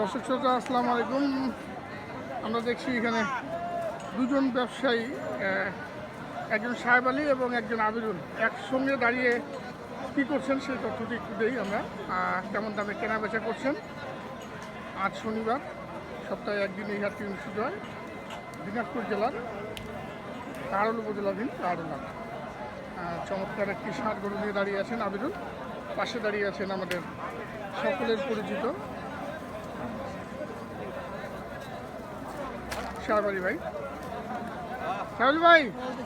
দর্শক শ্রোতা, আসসালামু আলাইকুম। আমরা দেখছি এখানে দুজন ব্যবসায়ী একজন সাহেব আলী এবং একজন আবিরুল একসঙ্গে দাঁড়িয়ে কী করছেন সেই তথ্যটি একটু দেই আমরা। কেমন দামে কেনা বেচা করছেন? আজ শনিবার, সপ্তাহে একদিন এই হাটটি অনুষ্ঠিত হয়। দিনাজপুর জেলার কারল উপজেলাধীন কারলাম চমৎকার একটি ষাট গরু নিয়ে দাঁড়িয়ে আছেন আবিরুল। পাশে দাঁড়িয়ে আছেন আমাদের সকলের পরিচিত শাহবাড়ি ভাই। শাহবাড়ি ভাই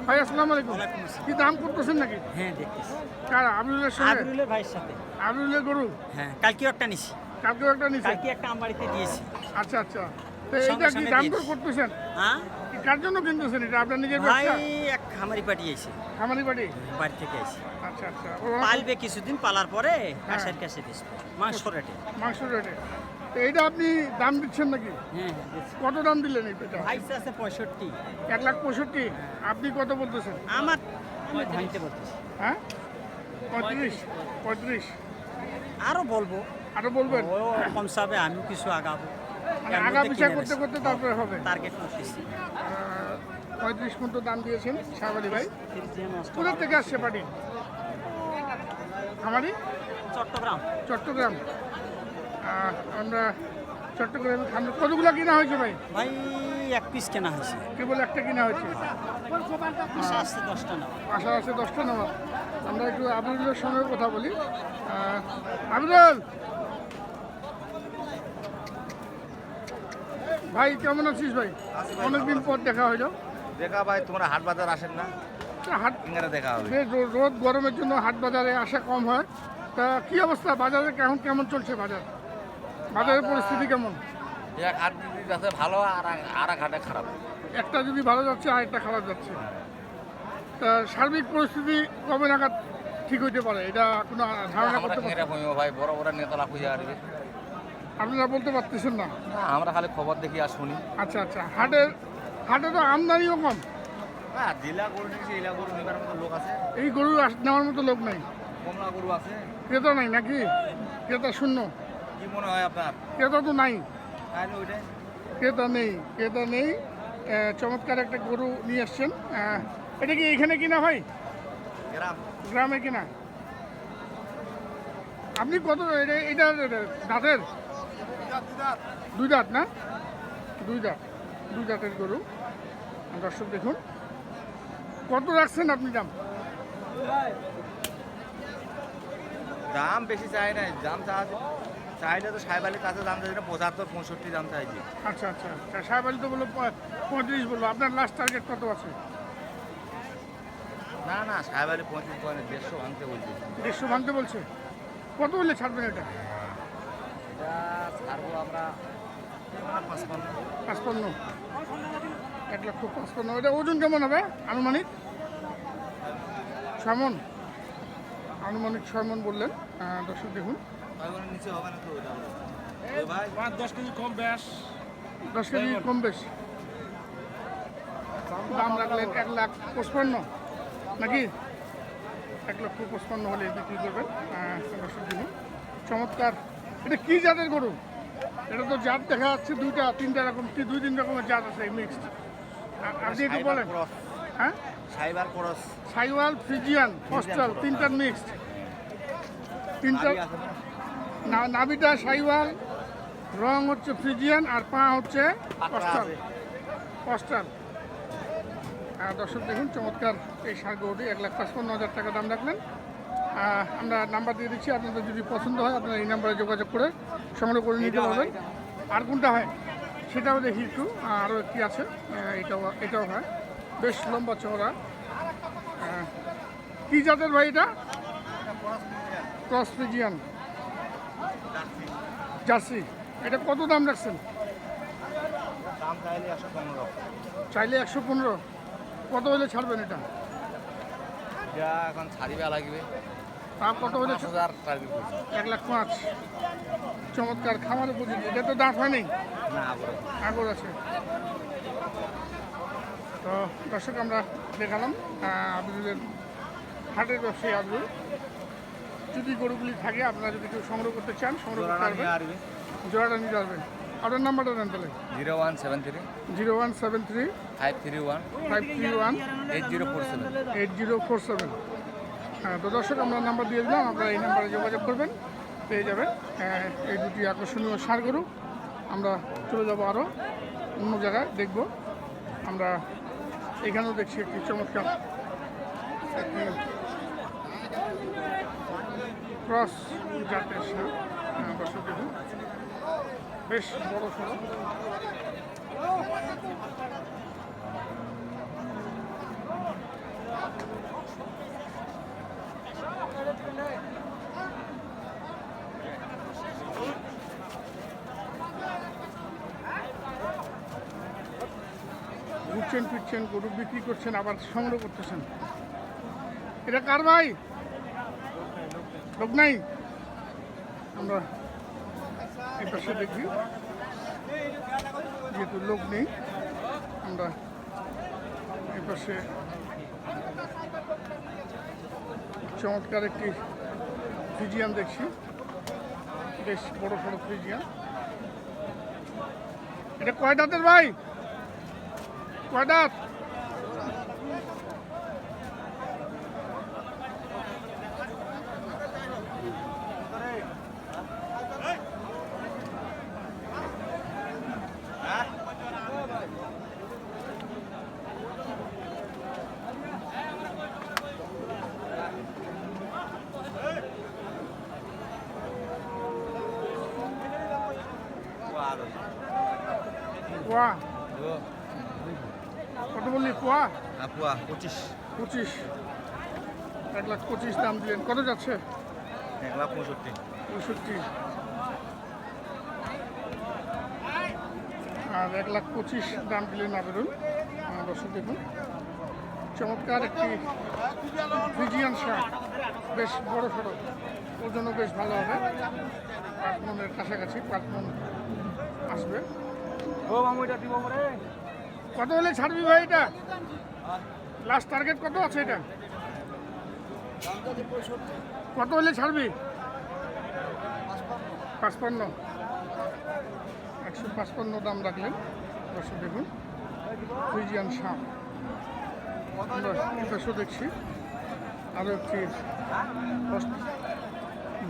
ভাই আসসালামু আলাইকুম। কি দাম করতেছেন নাকি? হ্যাঁ দেখতেছি। কার আবিরুলের সঙ্গে? আবিরুলের ভাইয়ের সাথে। গরু? হ্যাঁ কালকে একটা নিছি। কালকেও একটা নিচে কালকে একটা আমবাড়িতে দিয়েছি। আচ্ছা আচ্ছা। তো এইটা কি দাম দর করতেছেন? হ্যাঁ? কার জন্য কিনতেছেন এটা? আপনার নিজের ভাই এক খামারি পাঠিয়েছে খামারি বাড়ি বাড়ি থেকে এসে আচ্ছা আচ্ছা। পালবে কিছুদিন পালার পরে হ্যাঁ। কাছের কাছে মাংস রেটে। মাংস রেটে। তো এইটা আপনি দাম দিচ্ছেন নাকি? হ্যাঁ হ্যাঁ। কত দাম দিলেন আছে পঁয়ষট্টি। এক লাখ পঁয়ষট্টি। আপনি কত বলতেছেন? আমার আমি হ্যাঁ? পঁয়ত্রিশ। পঁয়ত্রিশ। আরও বলব। আরও বলবেন? কম সাবে আমিও কিছু আগাবো। মানে আগা পিছা করতে করতে তারপরে হবে। টার্গেট করতেছি। পঁয়ত্রিশ মতো দাম দিয়েছেন শাহবালি ভাই। কোথা থেকে আসছে পাটি আমারই চট্টগ্রাম। চট্টগ্রাম। আমরা চট্টগ্রামে খান- কতগুলো কিনা হয়েছে ভাই? ভাই এক পিস কেনা হয়েছে। কেবল একটা কিনা হয়েছে? আশা আসছে দশটা নেওয়া আশা আছে দশটা নেওয়া আমরা একটু আবিরুলের সঙ্গে কথা বলি। আবিরুল ভাই কেমন আছিস ভাই? অনেকদিন পর দেখা হইল দেখা ভাই তোমরা হাট বাজার আসেন না? হাট দেখা হবে। রোদ গরমের জন্য হাট বাজারে আসা কম হয়। তা কি অবস্থা? বাজারে কেমন কেমন চলছে বাজার? বাজারের পরিস্থিতি কেমন? এক হাট যদি যাচ্ছে ভালো আর আর এক হাটে খারাপ। একটা যদি ভালো যাচ্ছে আর একটা খারাপ যাচ্ছে। তা সার্বিক পরিস্থিতি কবে নাগাদ ঠিক হইতে পারে? এটা কোনো ধারণা করতে কমিও ভাই বড় বড় নেতালা খুঁজে আসবে। আপনারা বলতে পারতেছেন না? না, আমরা খালি খবর দেখি আর শুনি। আচ্ছা আচ্ছা। হাটের হাটে তো আমদানিও কম। হ্যাঁ জেলা গরু নিয়েছি এলা গরু নেবার মতো লোক আছে। এই গরু নেওয়ার মতো লোক নাই। কমলা গরু আছে। ক্রেতা নাই নাকি? ক্রেতা শূন্য। কি মনে হয় আপনার? ক্রেতা তো নাই। ক্রেতা নেই ক্রেতা নেই। চমৎকার একটা গরু নিয়ে আসছেন। এটা কি এখানে কিনা হয় গ্রাম। গ্রামে কিনা? আপনি কত এটা এটা দাঁতের? দুই দাঁত না? দুই দাঁত। দুই দাঁতের গরু। দর্শক দেখুন। কত রাখছেন আপনি দাম? দাম বেশি চাই নাই দাম চা চাইলে তো সাহেব আলীর কাছে দাম চাইছি পঁচাত্তর পঁয়ষট্টি দাম চাইছি। আচ্ছা আচ্ছা। সাহেব আলী তো বলল পঁয়ত্রিশ বলল। আপনার লাস্ট টার্গেট কত আছে? না না সাহেব আলী পঁয়ত্রিশ পয়েন্ট দেড়শো ভাঙতে বলছে। দেড়শো ভাঙতে বলছে? কত হলে ছাড়বেন এটা? এটা ছাড়বো আমরা পাঁচপান্ন। পাঁচপান্ন? এক লক্ষ পাঁচপান্ন। এটা ওজন কেমন হবে? আনুমানিক? ছয় মন আনুমানিক ছয় মন বললেন দর্শক দেখুন। ওইগুলোর নিচে হবে না তো ওইটা ভাই। পাঁচ দশ কেজি কম ব্যাস। দশ কেজি কম বেশ। দাম রাখলেন এক লাখ পঁচপান্ন। নাকি? এক লক্ষ পঁচপান্ন হলে বিক্রি করবেন। আহ, চমৎকার। এটা কি জাতের গরু? এটা তো জাত দেখা যাচ্ছে দুইটা তিনটা রকম কি দুই তিন রকমের জাত আছে মিক্সড আপনি একটু বলেন। হ্যাঁ? সাইবার ক্রস। সাইওয়াল ফ্রিজিয়ান ফস্টাল তিনটার মিক্সড তিনটা না? না- নাভিটা সাইওয়াল রং হচ্ছে ফ্রিজিয়ান আর পা হচ্ছে পাকড়া কস্টাল আর দর্শক দেখুন চমৎকার এই সার গরুটি এক লাখ পাঁচপান্ন হাজার টাকা দাম রাখলেন। আমরা নাম্বার দিয়ে দিচ্ছি আপনাদের যদি পছন্দ হয় আপনারা এই নাম্বারে যোগাযোগ করে সংগ্রহ করে নিতে পারবেন। আর কোনটা হয়? সেটাও দেখি একটু আরও একটি আছে এটাও এটাও হয়। বেশ লম্বা চওড়া। কি জাতের ভাই এটা? Cross Friesian Jersey. এটা কত দাম রাখছেন? দাম চাইলে একশো পনেরো। চাইলে একশো পনেরো। কত হলে ছাড়বেন এটা? এটা এখন ছাড়িবে লাগবে। তা কত হলে হাজার এক লাখ পাঁচ। চমৎকার খামার উপযোগী এটা তো দাঁত হয়নি? না আগর আছে। তো দর্শক আমরা দেখালাম আব্দুলের হাটের ব্যবসায়ী আব্দুল। যদি গরুগুলি থাকে আপনারা যদি কেউ সংগ্রহ করতে চান সংগ্রহ করতে জোড়াটা পারবেন। নিতে পারবেন আপনার নাম্বারটা দেন তাহলে। Zero one seven three. Zero one seven three. Five three one. Five three one. Eight zero four seven. Eight zero four seven. হ্যাঁ তো দর্শক আমরা নাম্বার দিয়ে দিলাম। আপনারা এই নাম্বারে যোগাযোগ করবেন। পেয়ে যাবেন। হ্যাঁ, এই দুটি আকর্ষণীয় সার গরু। আমরা চলে যাব আরও অন্য জায়গায়। দেখব। আমরা এখানেও দেখছি একটি চমৎকার ক্রস জাতের সার দেখুন বেশ বড় সড়ো ঘুরছেন ফিরছেন, গরু বিক্রি করছেন, আবার সংগ্রহ করতেছেন। এটা কার ভাই? লোক নাই? আমরা এই পাশে দেখি। যেহেতু লোক নেই, আমরা এই পাশে চমৎকার একটি ফ্রিজিয়ান দেখছি। বেশ বড় সড়ো ফ্রিজিয়ান। এটা কয় দাঁতের ভাই? কয় দাঁত কোয়া কত বললি কোয়া আপুয়া পঁচিশ। পঁচিশ। এক লাখ পঁচিশ দাম দিলেন। কত যাচ্ছে? এক লাখ পঁয়ষট্টি। পঁয়ষট্টি। আর এক লাখ পঁচিশ দাম দিলেন আবেদন। দর্শক দেখুন। চমৎকার একটি ফ্রিজিয়ান শার্ট। বেশ বড় সড়ো। ওজনও বেশ ভালো হবে। পাঁচ মনের কাছাকাছি পাঁচ মন আসবে। ও মামু এটা দিব কত হলে ছাড়বি ভাই এটা? লাস্ট টার্গেট কত আছে এটা? কত হলে ছাড়বি? পাঁচপান্ন। একশো পাঁচপান্ন দাম রাখলেন। দর্শক দেখুন ফ্রিজিয়ান সাপ আমরা এপাশেও দেখছি। আরও একটি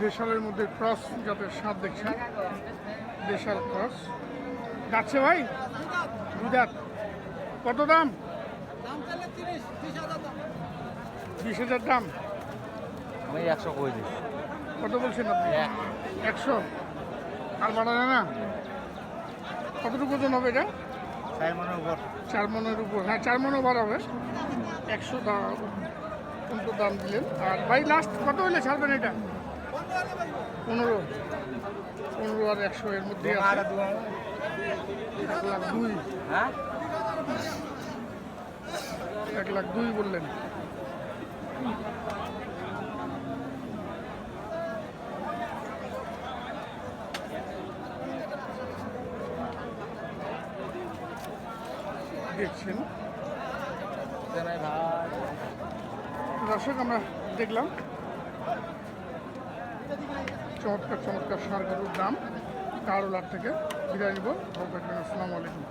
দেশালের মধ্যে ক্রস জাতের সাপ দেখছি। দেশাল ক্রস যাচ্ছে ভাই? দুই কত দাম? বিশ হাজার দাম? আমি একশো কই দিই কত বলছেন আপনি? একশো? আর বাড়ানো না? কতটুকু ওজন হবে এটা? চার মনের উপর। চার মনের উপর। হ্যাঁ চার মনও বার হবে একশো দাম দাম দিলেন। আর ভাই লাস্ট কত হলে ছাড়বেন এটা? পনেরো। পনেরো আর একশো এর মধ্যে দুই। হ্যাঁ? এক লাখ দুই বললেন। দেখছেন? দর্শক, আমরা দেখলাম। চমৎকার চমৎকার সার গরুর দাম। কারোলার থেকে বিদায় নিব। ভালো থাকবেন, আসসালামু আলাইকুম।